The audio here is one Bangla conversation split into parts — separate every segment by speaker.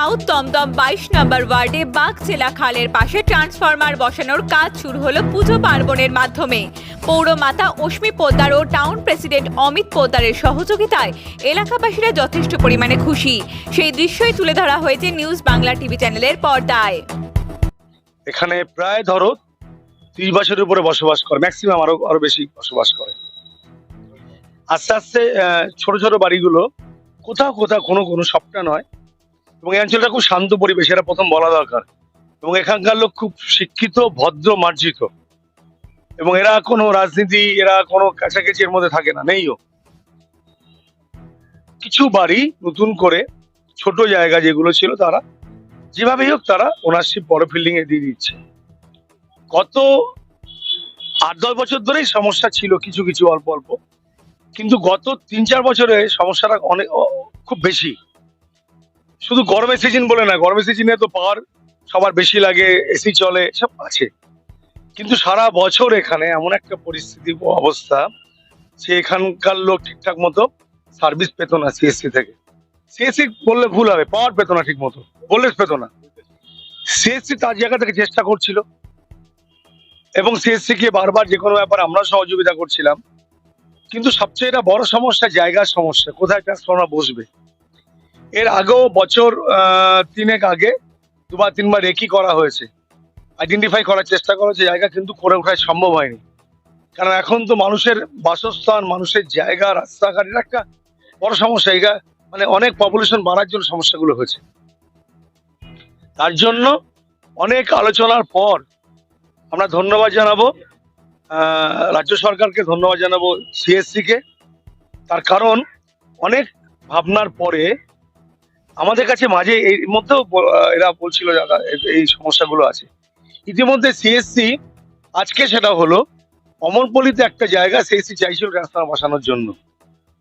Speaker 1: সাউথ দমদম বাইশ নম্বর ওয়ার্ডে বাগচেলা খালের পাশে ট্রান্সফরমার বসানোর কাজ শুরু হলো পুজো পার্বণের মাধ্যমে। পৌরমাতা অশ্মি পোদ্দার ও টাউন প্রেসিডেন্ট অমিত পোদ্দারের সহযোগিতায় এলাকাবাসীরা যথেষ্ট পরিমাণে খুশি। সেই দৃশ্যই তুলে ধরা হয়েছে নিউজ বাংলা টিভি চ্যানেলের পর্দায়।
Speaker 2: এখানে প্রায় ধরো ত্রিশ বছরের উপরে বসবাস করে ম্যাক্সিমাম আরও আরও বেশি বসবাস করে। আস্তে আস্তে ছোট ছোট বাড়িগুলো কোথাও কোথাও কোনো কোনো সবটা নয় এবং এই অঞ্চলটা খুব শান্ত পরিবেশ, এটা প্রথম বলা দরকার। এবং এখানকার লোক খুব শিক্ষিত, ভদ্র, মার্জিত। এবং এরা কোনো রাজনীতি, এরা কোনো কাছাকাছি এর মধ্যে থাকে না, নেইও। কিছু বাড়ি নতুন করে, ছোট জায়গা যেগুলো ছিল তারা, যেভাবেই হোক তারা ওনারশিপ বড় ফিল্ডিং এ দিয়ে দিচ্ছে। গত আট, দশ বছর ধরেই সমস্যা ছিল কিছু কিছু অল্প অল্প। কিন্তু গত তিন, চার বছরে সমস্যাটা অনেক খুব বেশি। শুধু গরমের সিজন বলে না, গরমের সিজনে তো পাওয়ার সবার বেশি লাগে এসি চলে, সব আছে। কিন্তু সারা বছর এখানে এমন একটা পরিস্থিতি অবস্থা সে এখানকার লোক ঠিকঠাক মতো সার্ভিস পেত না সিএসসি থেকে। সিএসসি বললে ভুল হবে, পাওয়ার পেত না ঠিক মতো বললে পেত না। সিএসসি তার জায়গা থেকে চেষ্টা করছিল। এবং সিএসসি কে বারবার যে কোনো ব্যাপারে আমরা সহযোগিতা করছিলাম। কিন্তু সবচেয়ে এটা বড় সমস্যা, জায়গার সমস্যা, কোথায় ট্রান্সফর্মার বসবে? এর আগেও বছর তিনেক আগে, দুবার, তিনবার রেকি করা হয়েছে। আইডেন্টিফাই করার চেষ্টা করা হয়েছে, জায়গা কিন্তু করে ওঠা সম্ভব হয়নি। কারণ এখন তো মানুষের বাসস্থান, মানুষের জায়গা রাস্তাঘাট এটা একটা বড় সমস্যা। এটা মানে অনেক পপুলেশন বাড়ার জন্য সমস্যাগুলো হয়েছে। তার জন্য অনেক আলোচনার পর আমরা ধন্যবাদ জানাব রাজ্য সরকারকে ধন্যবাদ জানাব সিএসসি কে। তার কারণ অনেক ভাবনার পরে আমাদের কাছে মাঝে এর মধ্যেও এরা বলছিল যারা এই- সমস্যাগুলো আছে। ইতিমধ্যে সিএসসি আজকে সেটা হলো, অমরপল্লিতে একটা জায়গা সিএসসি চাইছিল রাস্তা বসানোর জন্য।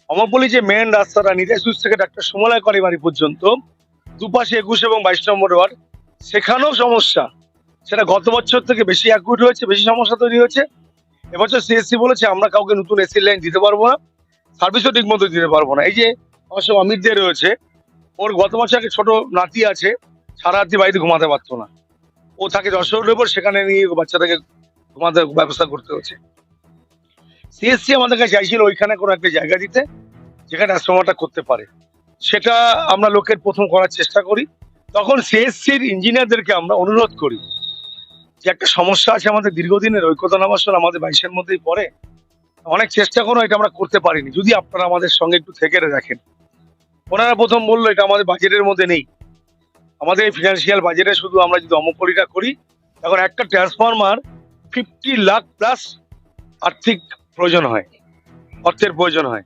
Speaker 2: অমরপল্লি যে মেন রাস্তাটা, নিতাই সুইচ থেকে ডাক্তার সুমলায় করে বাড়ি পর্যন্ত, দুপাশে একুশ এবং বাইশ নম্বর ওয়ার্ড, সেখানেও সমস্যা। সেটা গত বছর থেকে বেশি অ্যাকুইট হয়েছে বেশি সমস্যা তৈরি হয়েছে। এবছর সিএসসি বলেছে, আমরা কাউকে নতুন এসি লাইন দিতে পারব না সার্ভিসও ঠিক মতো দিতে পারব না। এই যে, আমার সব অমিত দে রয়েছে ওর গত বছর একটা ছোট নাতি আছে, সারা রাত্রি বাড়িতে ঘুমাতে পারতো না। ও থাকে যশোরের উপর, সেখানে নিয়ে বাচ্চাটাকে ঘুমাতে ব্যবস্থা করতে হচ্ছে। সিএসসি আমাদের কাছে চাইছিল ওইখানে কোনো একটা জায়গা দিতে, যেখানে ট্রান্সফর্মারটা করতে পারে। সেটা আমরা লোকের প্রথম করার চেষ্টা করি। তখন সিএসসির ইঞ্জিনিয়ারদেরকে আমরা অনুরোধ করি যে একটা সমস্যা আছে আমাদের দীর্ঘদিনের ঐক্যতা নামাসন আমাদের বাইশের মধ্যেই পড়ে, অনেক চেষ্টা করো, এটা আমরা করতে পারিনি। যদি আপনারা আমাদের সঙ্গে একটু থেকে দেখেন। ওনারা প্রথম বলল, এটা আমাদের বাজেটের মধ্যে নেই। আমাদের এই ফিনান্সিয়াল বাজেটে শুধু আমরা যদি অমকলিটা করি, তখন একটা ট্রান্সফরমার ফিফটি লাখ প্লাস আর্থিক প্রয়োজন হয়, অর্থের প্রয়োজন হয়।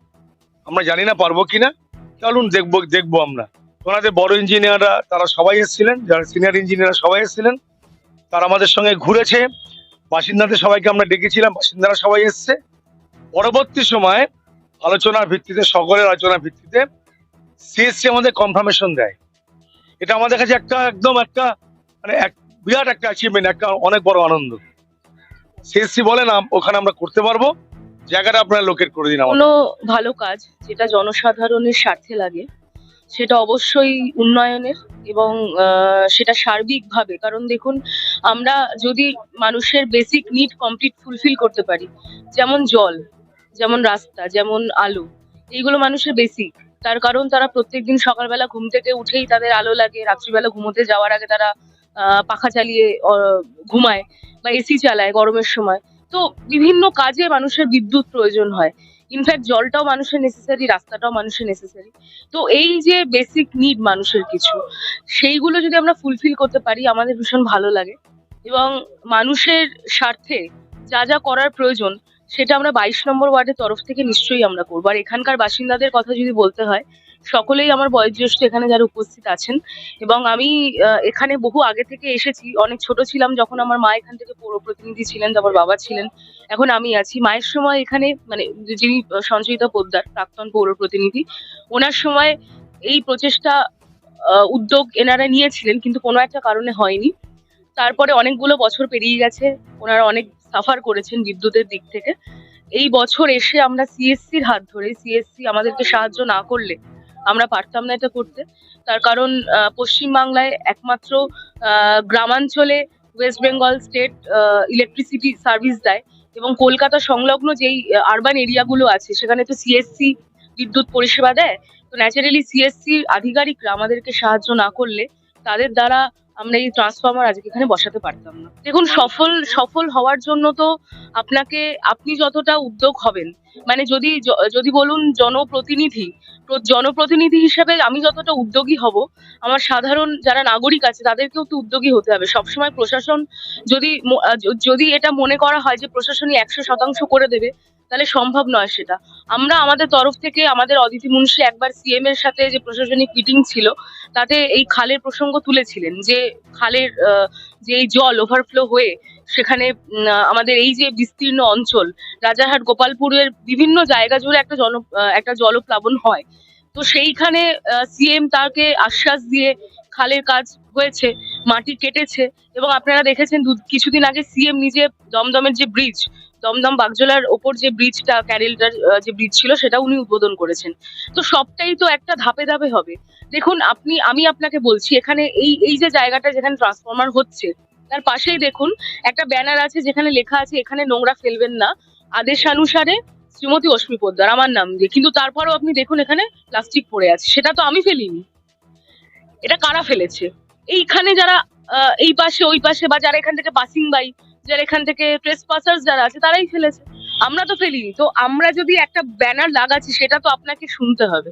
Speaker 2: আমরা জানি না পারব কিনা। চলুন দেখব দেখব আমরা। ওনাদের বড় ইঞ্জিনিয়াররা তারা সবাই এসেছিলেন, যারা সিনিয়র ইঞ্জিনিয়ার সবাই এসেছিলেন। তারা আমাদের সঙ্গে ঘুরেছে। বাসিন্দাদের সবাইকে আমরা ডেকেছিলাম, বাসিন্দারা সবাই এসছে। পরবর্তী সময়ে আলোচনার ভিত্তিতে, সকলের আলোচনার ভিত্তিতে সিএসসি আমাদের কনফার্মেশন দেয়। এটা আমাদের কাছে একটা একদম একটা মানে এক, বিরাট একটা অ্যাচিভমেন্ট একটা অনেক বড় আনন্দ। সিএসসি বলে, না, ওখানে আমরা করতে পারব। জায়গাটা আপনারা লোকেট করে দিন
Speaker 3: কোনো ভালো কাজ যেটা জনসাধারণের স্বার্থে লাগে, সেটা অবশ্যই উন্নয়নের এবং সেটা সার্বিকভাবে। কারণ দেখুন, আমরা যদি মানুষের বেসিক নিড কমপ্লিট ফুলফিল করতে পারি, যেমন জল, যেমন রাস্তা, যেমন আলো, এইগুলো মানুষের বেসিক তার কারণ তারা প্রত্যেকদিন সকালবেলা ঘুম থেকে উঠেই তাদের আলো লাগে। রাত্রিবেলা ঘুমোতে যাওয়ার আগে তারা পাখা চালিয়ে ঘুমায় বা এসি চালায় গরমের সময়। তো বিভিন্ন কাজে মানুষের বিদ্যুৎ প্রয়োজন হয়। ইনফ্যাক্ট জলটাও মানুষের নেসেসারি রাস্তাটাও মানুষের নেসেসারি তো এই যে বেসিক নিড মানুষের কিছু, সেইগুলো যদি আমরা ফুলফিল করতে পারি, আমাদের ভীষণ ভালো লাগে। এবং মানুষের স্বার্থে যা যা করার প্রয়োজন সেটা আমরা বাইশ নম্বর ওয়ার্ডের তরফ থেকে নিশ্চয়ই আমরা করব। আর এখানকার বাসিন্দাদের কথা যদি বলতে হয়, সকলেই আমার বয়োজ্যেষ্ঠ এখানে যারা উপস্থিত আছেন এবং আমি এখানে বহু আগে থেকে এসেছি। অনেক ছোট ছিলাম যখন আমার মা এখান থেকে পৌর প্রতিনিধি ছিলেন, তারপর বাবা ছিলেন। এখন আমি আছি। মায়ের সময় এখানে মানে যিনি সঞ্চয়িতা পোদ্দার, প্রাক্তন পৌর প্রতিনিধি, ওনার সময় এই প্রচেষ্টা উদ্যোগ এনারা নিয়েছিলেন, কিন্তু কোনো একটা কারণে হয়নি। তারপরে অনেকগুলো বছর পেরিয়ে গেছে। ওনারা অনেক সাফার করেছেন বিদ্যুতের দিক থেকে। এই বছর এসে আমরা সিএসসির হাত ধরে সিএসসি আমাদেরকে সাহায্য না করলে আমরা পারতাম না এটা করতে। তার কারণ পশ্চিমবাংলায় একমাত্র গ্রামাঞ্চলে West Bengal state electricity service দেয় এবং কলকাতা সংলগ্ন যেই আরবান এরিয়াগুলো আছে, সেখানে তো সিএসসি বিদ্যুৎ পরিষেবা দেয়। তো ন্যাচারালি সিএসসি আধিকারিকরা আমাদেরকে সাহায্য না করলে তাদের দ্বারা আমরা এই ট্রান্সফর্মার আজকে এখানে বসাতে পারতাম না। দেখুন, সফল সফল হওয়ার জন্য তো আপনাকে, আপনি যতটা উদ্যোগ হবেন মানে যদি যদি বলুন জনপ্রতিনিধি, প্র- জনপ্রতিনিধি হিসেবে আমি যতটা উদ্যোগী হব, আমার সাধারণ যারা নাগরিক আছে, তাদেরকেও তো উদ্যোগী হতে হবে। সবসময় প্রশাসন যদি যদি এটা মনে করা হয় যে প্রশাসনই একশো শতাংশ করে দেবে তাহলে সম্ভব নয় সেটা। আমরা আমাদের তরফ থেকে আমাদের অদিতি মুন্সি একবার সিএম এর সাথে যে প্রশাসনিক মিটিং ছিল, তাতে এই খালের প্রসঙ্গ তুলেছিলেন যে খালের যে এই জল ওভারফ্লো হয়ে সেখানে আমাদের এই যে বিস্তীর্ণ অঞ্চল, রাজারহাট, গোপালপুরের বিভিন্ন জায়গা জুড়ে একটা জন একটা জলপ্লাবন হয়। তো সেইখানে সিএম তাকে আশ্বাস দিয়ে খালের কাজ হয়েছে, মাটি কেটেছে এবং আপনারা দেখেছেন কিছুদিন আগে সিএম নিজে দমদমের যে ব্রিজ দমদম বাগজোলার ওপর যে ব্রিজটা, ক্যারেলটার যে ব্রিজ ছিল, সেটা উনি উদ্বোধন করেছেন। তো সবটাই তো একটা ধাপে ধাপে হবে। দেখুন, আপনি, আমি আপনাকে বলছি, এখানে এই এই যে জায়গাটা যেখানে ট্রান্সফরমার হচ্ছে, তার পাশেই দেখুন, একটা ব্যানার আছে যেখানে লেখা আছে, এখানে নোংরা ফেলবেন না। আদেশানুসারে শ্রীমতী অশ্মি পোদ্দার, আমার নাম দিয়ে। কিন্তু তারপরেও আপনি দেখুন, এখানে প্লাস্টিক পড়ে আছে। সেটা তো আমি ফেলিনি। এটা কারা ফেলেছে? এইখানে যারা এই পাশে, ওই পাশে, বা যারা এখান থেকে পাসিং বাই যারা এখান থেকে ট্রেস পাসার্স যারা আছে তারাই ফেলেছে। আমরা তো ফেলিনি। তো আমরা যদি একটা ব্যানার লাগাচ্ছি সেটা তো আপনাকে শুনতে হবে।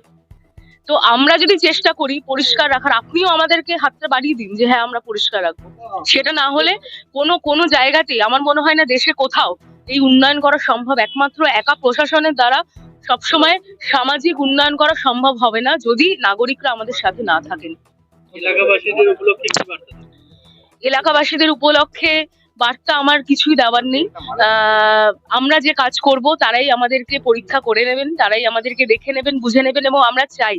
Speaker 3: তো আমরা যদি চেষ্টা করি পরিষ্কার রাখার আপনিও আমাদেরকে হাতটা বাড়িয়ে দিন যে হ্যাঁ আমরা পরিষ্কার রাখব। সেটা না হলে কোনো কোনো জায়গাতেই আমার মনে হয় না দেশে কোথাও এই উন্নয়ন করা সম্ভব। একমাত্র একা প্রশাসনের দ্বারা সবসময় সামাজিক উন্নয়ন করা সম্ভব হবে না যদি নাগরিকরা আমাদের সাথে না থাকেন।
Speaker 4: এলাকাবাসীদের উপলক্ষে?
Speaker 3: এলাকাবাসীদের উপলক্ষে বার্তা আমার কিছুই দেওয়ার নেই। আমরা যে কাজ করব, তারাই আমাদেরকে পরীক্ষা করে নেবেন, তারাই আমাদেরকে দেখে নেবেন, বুঝে নেবেন এবং আমরা চাই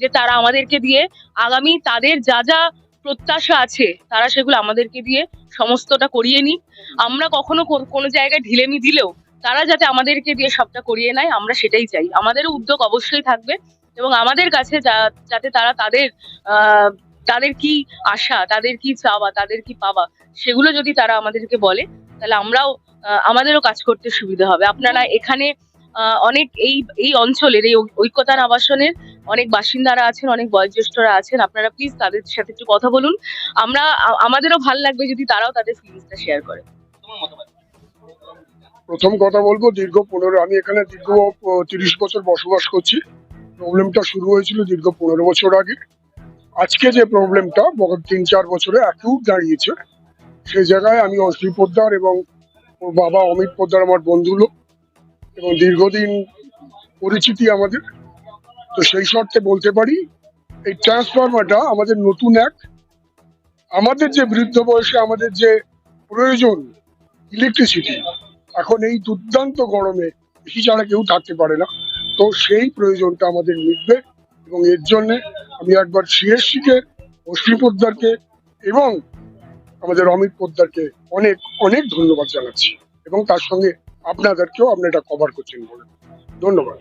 Speaker 3: যে তারা আমাদেরকে দিয়ে আগামী তাদের যা যা প্রত্যাশা আছে, তারা সেগুলো আমাদেরকে দিয়ে সমস্তটা করিয়ে নিক। আমরা কখনো কোনো জায়গায় ঢিলেমি দিলেও তারা যাতে আমাদেরকে দিয়ে সবটা করিয়ে নেয়, আমরা সেটাই চাই। আমাদেরও উদ্যোগ অবশ্যই থাকবে এবং আমাদের কাছে যাতে তারা তাদের তাদের কি আশা তাদের কি চাওয়া তাদের কি পাওয়া সেগুলো যদি তারা আমাদেরকে বলে তাহলে আমরাও আহ, আমাদেরও কাজ করতে সুবিধা হবে। আপনারা এখানে আহ, অনেক এই এই অঞ্চলের এই ঐ- ঐক্যতান আবাসনের অনেক বাসিন্দারা আছেন অনেক বয়োজ্যেষ্ঠরা আছেন আপনারা প্লিজ তাদের সাথে একটু কথা বলুন। আমরা আমাদেরও ভালো লাগবে যদি তারাও তাদের ফিলিংসটা শেয়ার করে।
Speaker 4: মতামত?
Speaker 5: প্রথম কথা বলব দীর্ঘ পনেরো আমি এখানে দীর্ঘ তিরিশ বছর বসবাস করছি। প্রবলেমটা শুরু হয়েছিল দীর্ঘ পনেরো বছর আগে। আজকে যে প্রবলেমটা তিন চার বছরে অ্যাকিউট দাঁড়িয়েছে, সেই জায়গায় আমি অশ্রী পোদ্দার এবং ওর বাবা অমিত পোদ্দার আমার বন্ধু লোক এবং দীর্ঘদিন পরিচিতি আমাদের। তো সেই শর্তে বলতে পারি, এই ট্রান্সফরমারটা আমাদের নতুন এক। আমাদের যে বৃদ্ধ বয়সে আমাদের যে প্রয়োজন ইলেকট্রিসিটি এখন এই দুর্দান্ত গরমে, বেশি ছাড়া কেউ থাকতে পারে না। তো সেই প্রয়োজনটা আমাদের মিটবে। এবং এর জন্য আমি একবার সিএসসি কে অশ্বিনী পোদ্দারকে এবং আমাদের অমিত পোদ্দারকে অনেক অনেক ধন্যবাদ জানাচ্ছি এবং তার সঙ্গে আপনাদেরকেও আপনি এটা কভার করছেন বলে। ধন্যবাদ।